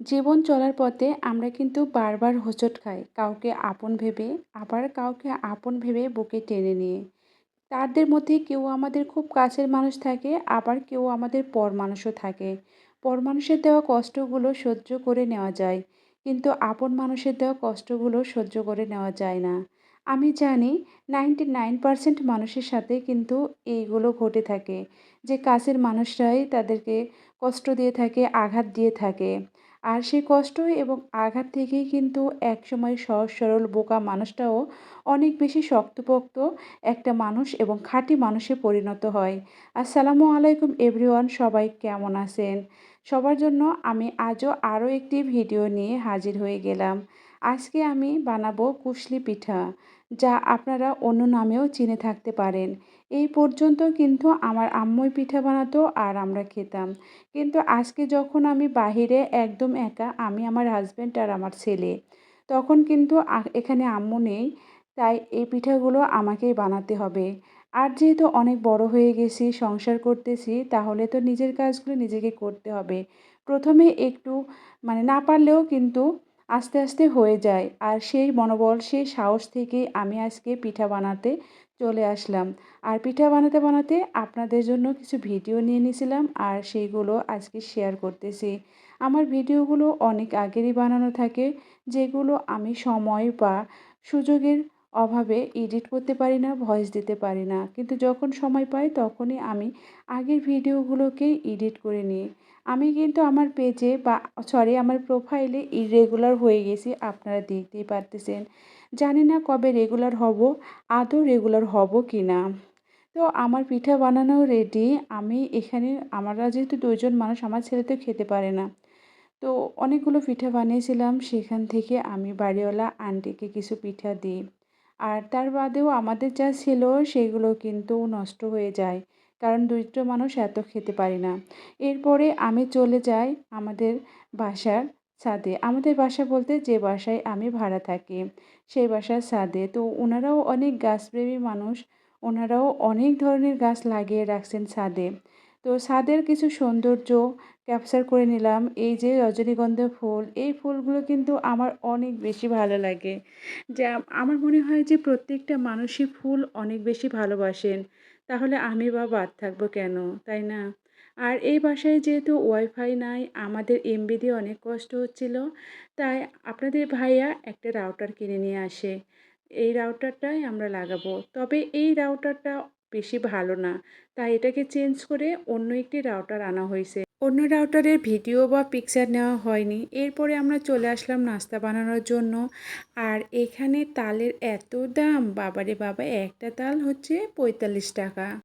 জীবন চলার পথে আমরা কিন্তু বারবার হোঁচট খাই কাউকে আপন ভেবে, আবার কাউকে আপন ভেবে বুকে টেনে নিয়ে। তাদের মধ্যে কেউ আমাদের খুব কাছের মানুষ থাকে, আবার কেউ আমাদের পর মানুষও থাকে। পর মানুষের দেওয়া কষ্টগুলো সহ্য করে নেওয়া যায়, কিন্তু আপন মানুষের দেওয়া কষ্টগুলো সহ্য করে নেওয়া যায় না। আমি জানি নাইনটি নাইন পার্সেন্ট মানুষের সাথে কিন্তু এইগুলো ঘটে থাকে, যে কাছের মানুষরাই তাদেরকে কষ্ট দিয়ে থাকে, আঘাত দিয়ে থাকে। আর সেই কষ্ট এবং আঘাত থেকেই কিন্তু একসময় সহজ সরল বোকা মানুষটাও অনেক বেশি শক্তপোক্ত একটা মানুষ এবং খাঁটি মানুষে পরিণত হয়। আসসালামু আলাইকুম এভরিওয়ান, সবাই কেমন আছেন? সবার জন্য আমি আজও আরও একটি ভিডিও নিয়ে হাজির হয়ে গেলাম। আজকে আমি বানাবো কুশলি পিঠা, যা আপনারা অন্য নামেও চিনে থাকতে পারেন। এই পর্যন্ত কিন্তু আমার আম্মুই পিঠা বানাতো আর আমরা খেতাম। কিন্তু আজকে যখন আমি বাহিরে একদম একা, আমি আমার হাজব্যান্ড আর আমার ছেলে, তখন কিন্তু এখানে আম্মু নেই, তাই এই পিঠাগুলো আমাকেই বানাতে হবে। আর যেহেতু অনেক বড় হয়ে গেছি, সংসার করতেছি, তাহলে তো নিজের কাজগুলো নিজেকে করতে হবে। প্রথমে একটু মানে না পারলেও কিন্তু আস্তে আস্তে হয়ে যায়। আর সেই মনোবল, সেই সাহস থেকেই আমি আজকে পিঠা বানাতে চলে আসলাম। আর পিঠা বানাতে বানাতে আপনাদের জন্য কিছু ভিডিও নিয়ে নিয়েছিলাম আর সেইগুলো আজকে শেয়ার করতেছি। আমার ভিডিওগুলো অনেক আগেরই বানানো থাকে, যেগুলো আমি সময় বা সুযোগের অভাবে এডিট করতে পারি না ভয়েস দিতে পারি না। কিন্তু যখন সময় পাই তখনই আমি আগের ভিডিওগুলোকেই এডিট করে নিই। আমি কিন্তু আমার পেজে বা সরি আমার প্রোফাইলে ইরেগুলার হয়ে গেছি, আপনারা দেখতেই পারতেছেন। জানি না কবে রেগুলার হব, আদৌ রেগুলার হব কি না তো আমার পিঠা বানানো রেডি আমি এখানে, আমরা যেহেতু দুজন মানুষ, আমার ছেলে তো খেতে পারে না। তো অনেকগুলো পিঠা বানিয়েছিলাম, সেখান থেকে আমি বাড়িওয়ালা আন্টিকে কিছু পিঠা দিই। আর তার বাদেও আমাদের যা ছিল সেগুলো কিন্তু নষ্ট হয়ে যায়। কারণ দুইটো মানুষ এত খেতে পারি না। এরপরে আমি চলে যাই আমাদের বাসার ছাদে। আমাদের বাসা বলতে যে বাসায় আমি ভাড়া থাকি, সেই বাসার ছাদে। তো ওনারাও অনেক গাছপ্রেমী মানুষ। ওনারাও অনেক ধরনের গাছ লাগিয়ে রাখছেন ছাদে। তো ছাদের কিছু সৌন্দর্য ক্যাপচার করে নিলাম। এই যে রজনীগন্ধা ফুল, এই ফুলগুলো কিন্তু আমার অনেক বেশি ভালো লাগে। যা আমার মনে হয় যে প্রত্যেকটা মানুষই ফুল অনেক বেশি ভালোবাসেন। তাহলে আমি বা বাদ থাকব কেন, তাই না? আর এই বাসায় যেহেতু ওয়াইফাই নাই, আমাদের এমবি দিয়ে অনেক কষ্ট হচ্ছিল, তাই আপনাদের ভাইয়া একটা রাউটার কিনে নিয়ে আসে। এই রাউটারটাই আমরা লাগাবো। তবে এই রাউটারটা বেশি ভালো না। তাই এটাকে চেঞ্জ করে অন্য একটি রাউটার আনা হয়েছে। অন্য রাউটারের ভিডিও বা পিকচার নেওয়া হয়নি। এরপরে আমরা চলে আসলাম নাস্তা বানানোর জন্য। আর এখানে তালের এত দাম! বাবারে বাবা, একটা তাল হচ্ছে পঁয়তাল্লিশ টাকা।